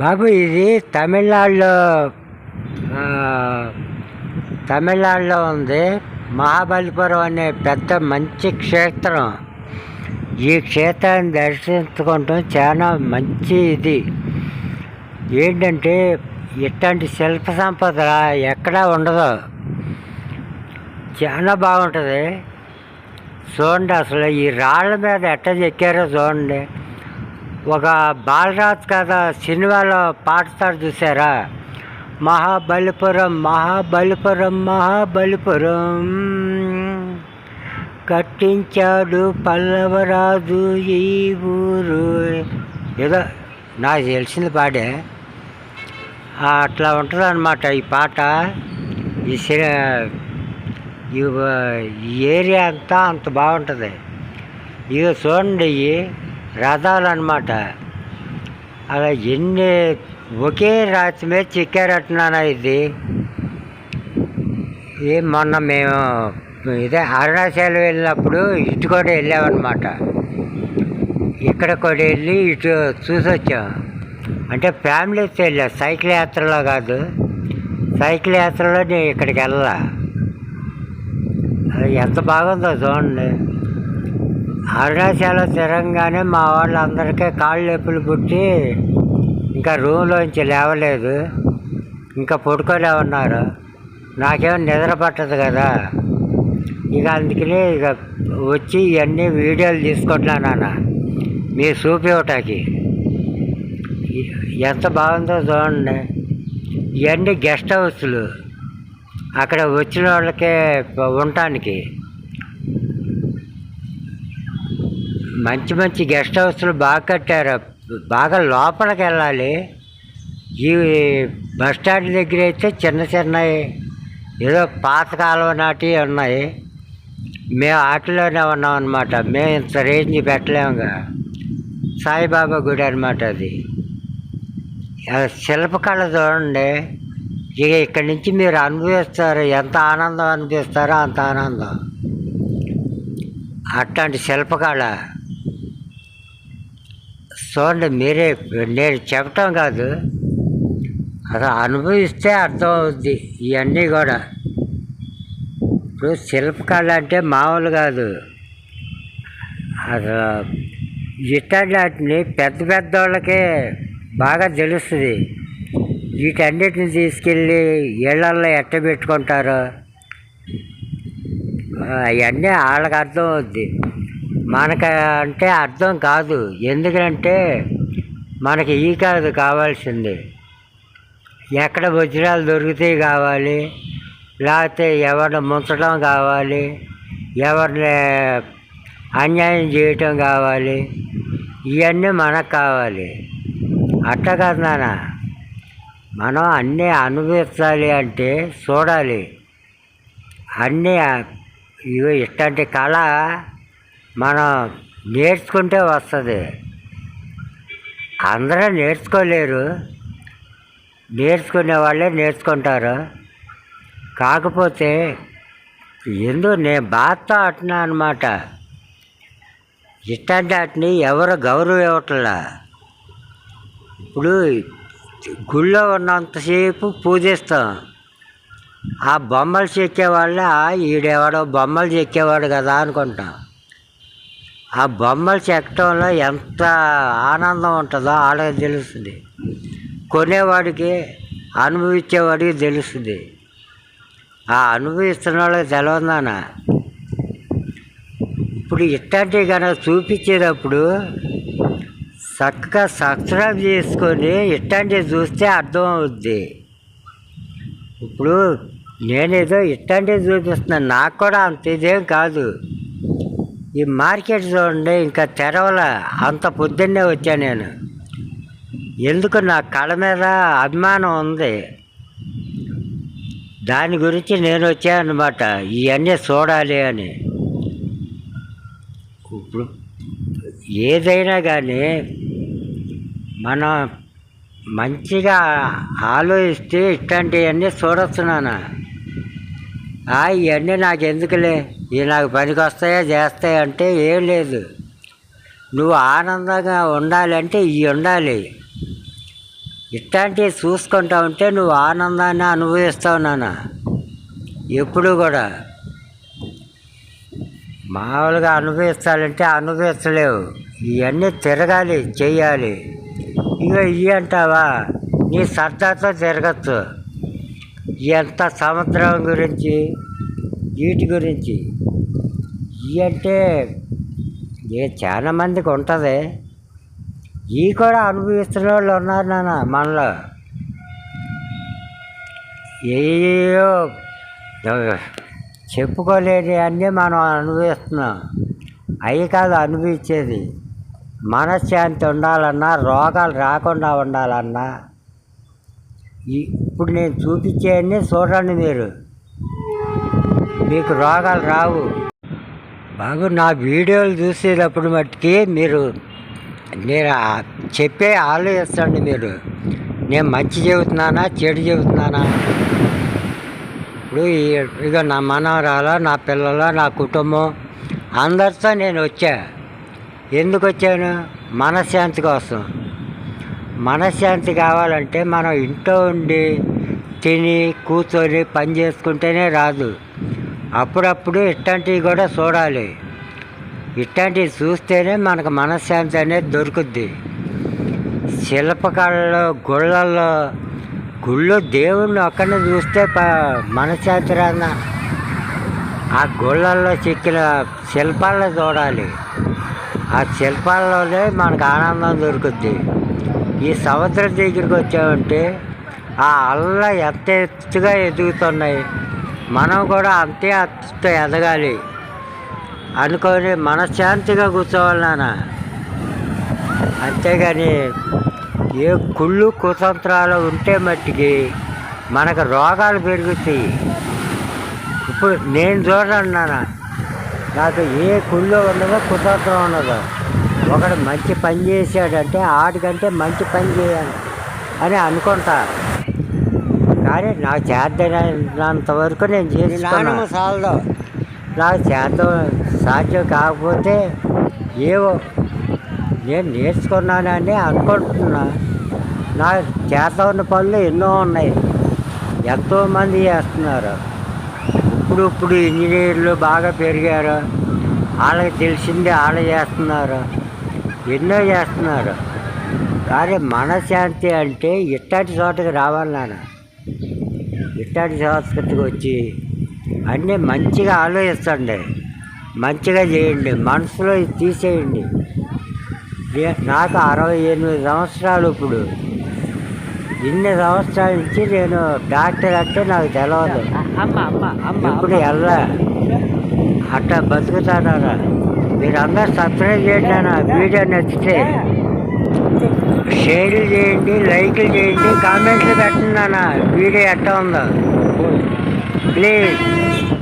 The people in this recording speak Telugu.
బాబు ఇది తమిళనాడులో తమిళనాడులో ఉంది. మహాబలిపురం అనే పెద్ద మంచి క్షేత్రం. ఈ క్షేత్రాన్ని దర్శించుకోవటం చాలా మంచి ఇది. ఏంటంటే ఇట్లాంటి శిల్ప సంపద ఎక్కడా ఉండదు. చాలా బాగుంటుంది. చూడండి అసలు ఈ రాళ్ళ మీద ఎట్ట చెక్కారో చూడండి. ఒక బాలరాజ్ కథ సినిమాలో పాడతారు చూసారా మహాబలిపురం మహాబలిపురం మహాబలిపురం. కట్టించాడు పల్లవరాజు ఈ ఊరు. ఏదో నాకు తెలిసింది పాడే అట్లా ఉంటుంది అనమాట ఈ పాట. ఈ ఈ ఏరియా అంతా అంత బాగుంటుంది. ఇక చూడండి రథాలు అనమాట అలా ఎన్ని ఒకే రాతి మీద చెక్కారట్టున్నానా ఇది? ఏ మొన్న మేము ఇదే అరుణాచలం వెళ్ళినప్పుడు ఇటు కూడా వెళ్ళామన్నమాట. ఇక్కడ కూడా వెళ్ళి ఇటు చూసొచ్చాం. అంటే ఫ్యామిలీతో వెళ్ళా సైకిల్ యాత్రలో కాదు. సైకిల్ యాత్రలో నేను ఇక్కడికి వెళ్ళా అది ఎంత బాగుందో చూడండి. అరుణాచలం తిరంగానే మా వాళ్ళందరికీ కాళ్ళు నొప్పులు పుట్టి ఇంకా రూమ్లోంచి లేవలేదు. ఇంకా పడుకోలే ఉన్నారు నాకేం నిద్ర పట్టదు కదా. ఇక అందుకని ఇక వచ్చి ఇవన్నీ వీడియోలు తీసుకుంటున్నాను మీ మీరు ఎంత బాగుందో చూడండి. ఇవన్నీ గెస్ట్ హౌస్లు. అక్కడ వచ్చిన వాళ్ళకే ఉండటానికి మంచి మంచి గెస్ట్ హౌస్లు బాగా కట్టారు. బాగా లోపలికి వెళ్ళాలి. ఈ బస్ స్టాండ్ దగ్గర అయితే చిన్న చిన్నవి ఏదో పాతకాలం నాటివి ఉన్నాయి. మేము ఆటలోనే ఉన్నాం అనమాట మేము ఇంత రేంజ్ పెట్టలేముగా. సాయిబాబా గుడి అనమాట అది. శిల్పకళ చూడండి. ఇక ఇక్కడి నుంచి మీరు అనుభవిస్తారు. ఎంత ఆనందం అనిపిస్తారో అంత ఆనందం. అట్లాంటి శిల్పకళ చూడండి మీరే నేను చెప్పటం కాదు. అది అనుభవిస్తే అర్థం అవుద్ది ఇవన్నీ కూడా. ఇప్పుడు శిల్పకళ అంటే మామూలు కాదు. అసలు ఇట్లాంటి వాటిని పెద్ద పెద్ద వాళ్ళకే బాగా తెలుస్తుంది. వీటన్నిటిని తీసుకెళ్ళి ఇళ్ళల్లో ఎట్ట పెట్టుకుంటారు. అవన్నీ వాళ్ళకి అర్థం అవుద్ది మనకు అంటే అర్థం కాదు. ఎందుకంటే మనకి ఈ కాదు కావాల్సింది. ఎక్కడ వజ్రాలు దొరికితే కావాలి లేకపోతే ఎవరిని ముంచడం కావాలి ఎవరిని అన్యాయం చేయటం కావాలి ఇవన్నీ మనకు కావాలి. అట్ట కాదు నాన్న. మనం అన్నీ అనుభవించాలి అంటే చూడాలి. అన్నీ ఇవి ఇట్లాంటి కళ మనం నేర్చుకుంటే వస్తుంది. అందరూ నేర్చుకోలేరు. నేర్చుకునే వాళ్ళే నేర్చుకుంటారు. కాకపోతే ఎందుకు నేను బాధతో అంటున్నా అనమాట ఇట్లాంటి వాటిని ఎవరు గౌరవం ఇవ్వట్లా ఇప్పుడు గుళ్ళో ఉన్నంతసేపు పూజిస్తాం. ఆ బొమ్మలు చెక్కేవాళ్ళ ఈడెవడో బొమ్మలు చెక్కేవాడు కదా అనుకుంటాం. ఆ బొమ్మలు చెక్కటంలో ఎంత ఆనందం ఉంటుందో వాళ్ళకి తెలుస్తుంది. కొనేవాడికి అనుభవించేవాడికి తెలుస్తుంది. ఆ అనుభవిస్తున్న వాళ్ళకి తెలవదానా ఇప్పుడు ఇట్లాంటివి కనుక చూపించేటప్పుడు చక్కగా సబ్స్క్రైబ్ చేసుకొని ఇట్లాంటివి చూస్తే అర్థం అవుద్ది. ఇప్పుడు నేనేదో ఇట్లాంటివి చూపిస్తున్నాను నాకు కూడా అంత ఇదేం కాదు. ఈ మార్కెట్ చూడండి ఇంకా తెరవల. అంత పొద్దున్నే వచ్చాను నేను. ఎందుకు నా కళ మీద అభిమానం ఉంది? దాని గురించి నేను వచ్చాను అనమాట ఇవన్నీ చూడాలి అని. ఇప్పుడు ఏదైనా కానీ మనం మంచిగా ఆలోచిస్తే ఇట్లాంటివన్నీ చూడొచ్చు నాన్న. ఇవన్నీ నాకు ఎందుకులే ఇవి నాకు పనికి వస్తాయా చేస్తాయా? అంటే ఏం లేదు. నువ్వు ఆనందంగా ఉండాలంటే ఇవి ఉండాలి. ఇట్లాంటివి చూసుకుంటా ఉంటే నువ్వు ఆనందాన్ని అనుభవిస్తావు నాన్న. ఎప్పుడు కూడా. మామూలుగా అనుభవిస్తాలంటే అనుభవించలేవు ఇవన్నీ తిరగాలి చెయ్యాలి. ఇక ఇవి అంటావా? నీ సరదాతో తిరగచ్చు. ఎంత సముద్రం గురించి వీటి గురించి. ఇవి అంటే ఏ చాలా మందికి ఉంటుంది. ఈ కూడా అనుభవిస్తున్న వాళ్ళు ఉన్నారు నాన్న మనలో. ఏయో చెప్పుకోలేని అన్నీ మనం అనుభవిస్తున్నాం. అవి కాదు అనుభవించేది. మనశ్శాంతి ఉండాలన్నా రోగాలు రాకుండా ఉండాలన్నా. ఈ- ఇప్పుడు నేను చూపించేవన్నీ చూడండి మీరు. మీకు రోగాలు రావు. బాగు నా వీడియోలు చూసేటప్పుడు మట్టుకి మీరు మీరు చెప్పే ఆలోచిస్తండి మీరు. నేను మంచి చెబుతున్నానా చెడు చెబుతున్నానా? ఇప్పుడు ఇక నా మనవరాల నా పిల్లల నా కుటుంబం అందరితో నేను వచ్చా. ఎందుకు వచ్చాను? మనశ్శాంతి కోసం. మనశ్శాంతి కావాలంటే మనం ఇంట్లో ఉండి తిని కూర్చొని పని చేసుకుంటేనే రాదు. అప్పుడప్పుడు ఇట్లాంటివి కూడా చూడాలి. ఇట్లాంటివి చూస్తేనే మనకు మనశ్శాంతి అనేది దొరుకుద్ది. శిల్పకళలో గుళ్ళల్లో గుళ్ళు దేవుణ్ణి ఒక్కడిని చూస్తే ప మనశ్శాంతి రాన ఆ గుళ్ళల్లో చెక్కిన శిల్పాలను చూడాలి. ఆ శిల్పాల్లోనే మనకు ఆనందం దొరుకుద్ది. ఈ సముద్రం దగ్గరికి వచ్చామంటే ఆ అల్ల ఎంత ఎత్తుగా ఎదుగుతున్నాయి. మనం కూడా అంతే ఎత్తుతో ఎదగాలి. అనుకొని మనశ్శాంతిగా కూర్చోవాలి నాన్న. అంతేగాని ఏ కుళ్ళు కుతంత్రాలు ఉంటే మట్టికి మనకు రోగాలు పెరుగుతాయి. ఇప్పుడు నేను చూడండి నాన్న. నాకు ఏ కుళ్ళు ఉండదో కుతంత్రం ఉండదు ఒకడు మంచి పని చేశాడంటే ఆడికంటే మంచి పని చేయాలి అని అనుకుంటా. కానీ నాకు చేతనంత వరకు నేను చేసుకున్నాను సాలదు. నాకు చేత సాధ్యం కాకపోతే ఏవో నేను నేర్చుకున్నానని అనుకుంటున్నా. నా చేత ఉన్న పనులు ఎన్నో ఉన్నాయి. ఎంతోమంది చేస్తున్నారు. ఇప్పుడు ఇప్పుడు ఇంజనీర్లు బాగా పెరిగారు. వాళ్ళకి తెలిసింది వాళ్ళు చేస్తున్నారు. ఎన్నో చేస్తున్నారు. కానీ మనశ్శాంతి అంటే ఇట్లాంటి చోటకి రావాలి నాన్న. ఇట్లాంటి సంస్కృతికి వచ్చి అన్నీ మంచిగా ఆలోచిస్తండి. మంచిగా చేయండి. మనసులో తీసేయండి. నాకు అరవై ఎనిమిది సంవత్సరాలు ఇప్పుడు. ఇన్ని సంవత్సరాల నుంచి నేను డాక్టర్ అంటే నాకు తెలియదు ఇప్పుడు వెళ్ళా అట్లా బతుకుతానా మీరు అందరు సబ్స్క్రైబ్ చేయండి అన్న వీడియో నచ్చితే. షేర్లు చేయండి లైక్లు చేయండి కామెంట్లు పెట్టండి అన్న వీడియో ఎట్లా ఉందో. ప్లీజ్.